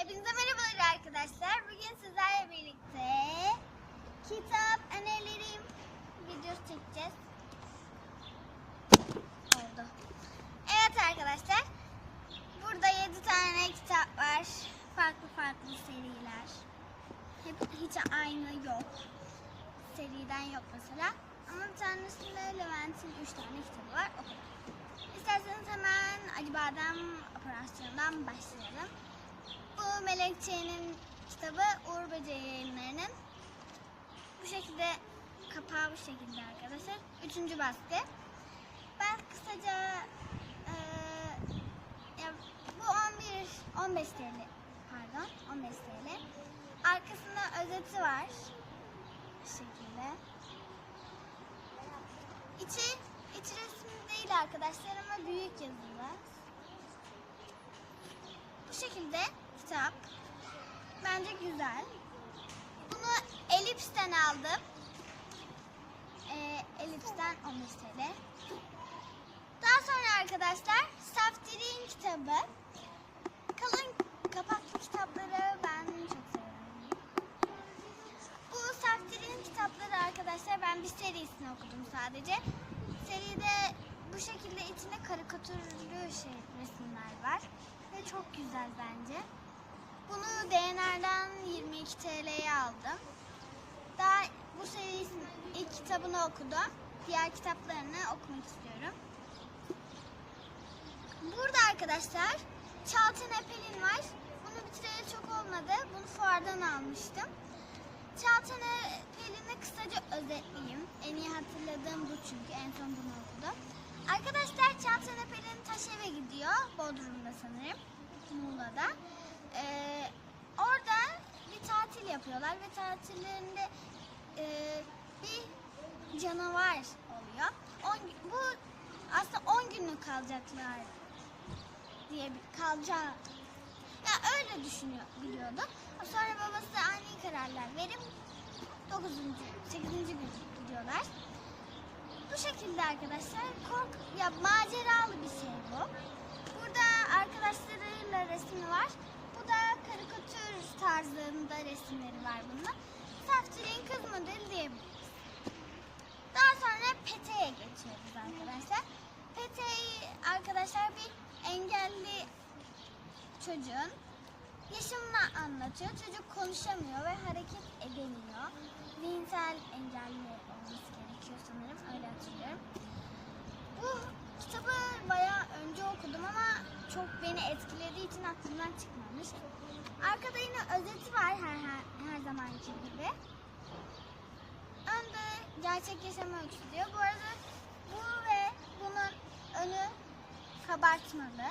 Hepinize merhabalar arkadaşlar. Bugün sizlerle birlikte kitap önerilerim videosu çekeceğiz. Oldu. Evet arkadaşlar. Burada 7 tane kitap var. Farklı farklı seriler. Hep hiç aynı yok. Seriden yok mesela. Ama bir tanesinde Levent'in 3 tane kitabı var. O. İsterseniz hemen Acıbadem operasyonundan başlayalım. Bu Melekçe'nin kitabı Uğur Böceği yayınlarının. Bu şekilde kapağı bu şekilde arkadaşlar. Üçüncü baskı. Ben kısaca eee, ya bu 11 15 TL pardon 15 TL. Arkasında özeti var. Bu şekilde. İçi iç resim değil arkadaşlar ama büyük yazılı. Bu şekilde kitap. Bence güzel. Bunu Elips'ten aldım. Ee, Elips'ten 15 TL. Daha sonra arkadaşlar Saftir'in kitabı. Kalın kapaklı kitapları ben çok seviyorum. Bu Saftir'in kitapları arkadaşlar ben bir serisini okudum sadece. Seride bu şekilde içinde karikatürlü şey resimler var ve çok güzel bence. Bunu DNR'dan 22 TL'ye aldım. Daha bu serisinin ilk kitabını okudum. Diğer kitaplarını okumak istiyorum. Burada arkadaşlar Çalten Epel'in var. Bunu bitireli çok olmadı. Bunu fuardan almıştım. Çalten Epel'ini kısaca özetleyeyim. En iyi hatırladığım bu çünkü en son bunu okudum. Arkadaşlar Çalten Epel'in Taşev'e gidiyor. Bodrum'da sanırım. Muğla'da. Ee, orada bir tatil yapıyorlar ve tatillerinde e, bir canavar oluyor. On, bu aslında 10 günlük kalacaklar diye bir kalacak. Ya öyle düşünüyor biliyordu. Sonra babası ani kararlar verip 9. 8. gün gidiyorlar. Bu şekilde arkadaşlar kork ya maceralı bir şey bu. Burada arkadaşlarıyla resmi var. Da karikatür tarzında resimleri var bunun. Saftir'in kız modeli diyebiliriz. Daha sonra Pete'ye geçiyoruz arkadaşlar. Pete'yi arkadaşlar bir engelli çocuğun yaşamını anlatıyor. Çocuk konuşamıyor ve hareket edemiyor. Zihinsel engelli olması gerekiyor sanırım. Öyle hatırlıyorum. Bu kitabı bayağı önce okudum ama çok beni etkilediği için aklımdan çıkmamış. Arkada yine özeti var her, her, her zamanki gibi. Önde gerçek yaşam öyküsü diyor. Bu arada bu ve bunun önü kabartmalı.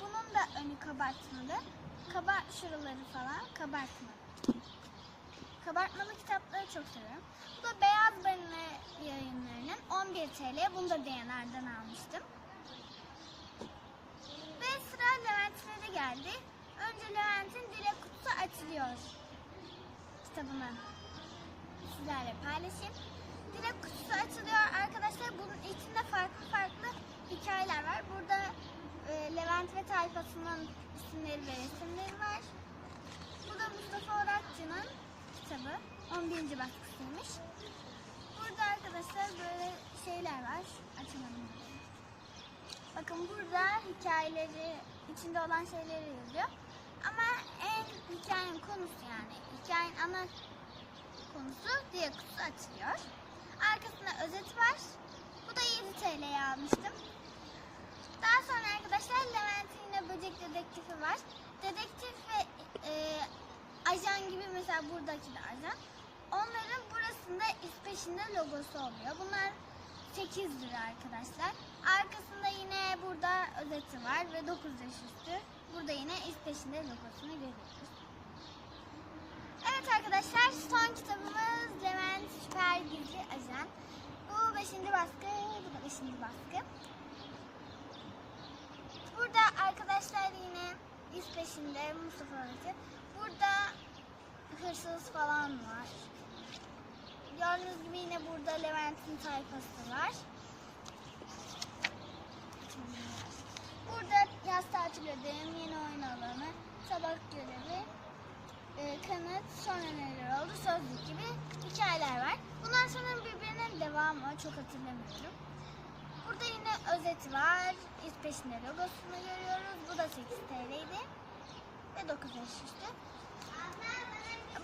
Bunun da önü kabartmalı. Kabar şuraları falan kabartmalı. Kabartmalı kitapları çok seviyorum. Bu da Beyaz 11 TL. Bunu da DNR'dan almıştım. Ve sıra Levent'lere geldi. Önce Levent'in Dilek Kutusu açılıyor kitabını sizlerle paylaşayım. Dilek kutusu açılıyor arkadaşlar. Bunun içinde farklı farklı hikayeler var. Burada e, Levent ve tayfasının isimleri ve resimleri var. Bu da Mustafa Orakçı'nın kitabı. 11. baskısıymış. Burada arkadaşlar böyle şeyler var. Açamadım. Bakın burada hikayeleri, içinde olan şeyleri yazıyor. Ama en hikayenin konusu yani hikayenin ana konusu diye kutusu açılıyor. Arkasında özet var. Bu da 7 TL'ye almıştım. Daha sonra arkadaşlar Levent'in yine böcek dedektifi var. Dedektif ve e, ajan gibi mesela buradaki de ajan. İspeş'inde logosu oluyor. Bunlar 8 lira arkadaşlar. Arkasında yine burada özeti var ve 9 yaş üstü. Burada yine İspeş'inde logosunu görüyoruz. Evet arkadaşlar son kitabımız Levent Süper Gizli Ajan. Bu 5. baskı, bu da 5. baskı. Burada arkadaşlar yine İsveç'inde Mustafa Öğretmen. Burada hırsız falan var. Gördüğünüz gibi yine burada Levent'in tayfası var. Burada yaz tatil ödevim, yeni oyun alanı, tabak görevi, e, kanıt, sonra neler oldu, sözlük gibi hikayeler var. Bunlar sanırım birbirinin devamı, çok hatırlamıyorum. Burada yine özeti var, iz peşinde logosunu görüyoruz. Bu da 8 TL'ydi ve 9 yaş üstü.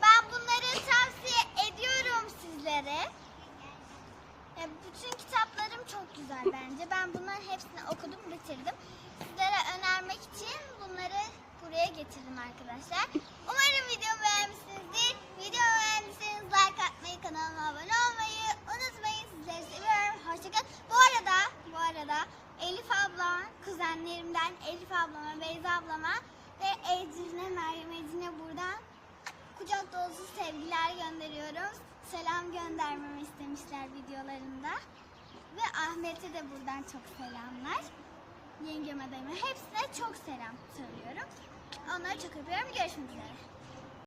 Ben bunları tavsiye ediyorum sizlere. Ya, bütün kitaplarım çok güzel bence. Ben bunların hepsini bitirdim. Sizlere önermek için bunları buraya getirdim arkadaşlar. Umarım videomu beğenmişsinizdir. Videomu beğendiyseniz like atmayı, kanalıma abone olmayı unutmayın. Sizleri seviyorum. Hoşçakalın. Bu arada, bu arada Elif abla, kuzenlerimden Elif ablama, Beyza ablama ve Ecrin'e, Meryem Ecrin'e buradan kucak dolusu sevgiler gönderiyorum. Selam göndermemi istemişler videolarında. Ve Ahmet'e de buradan çok selamlar. Yengeme de hepsine çok selam söylüyorum. Onları çok öpüyorum. Görüşmek üzere.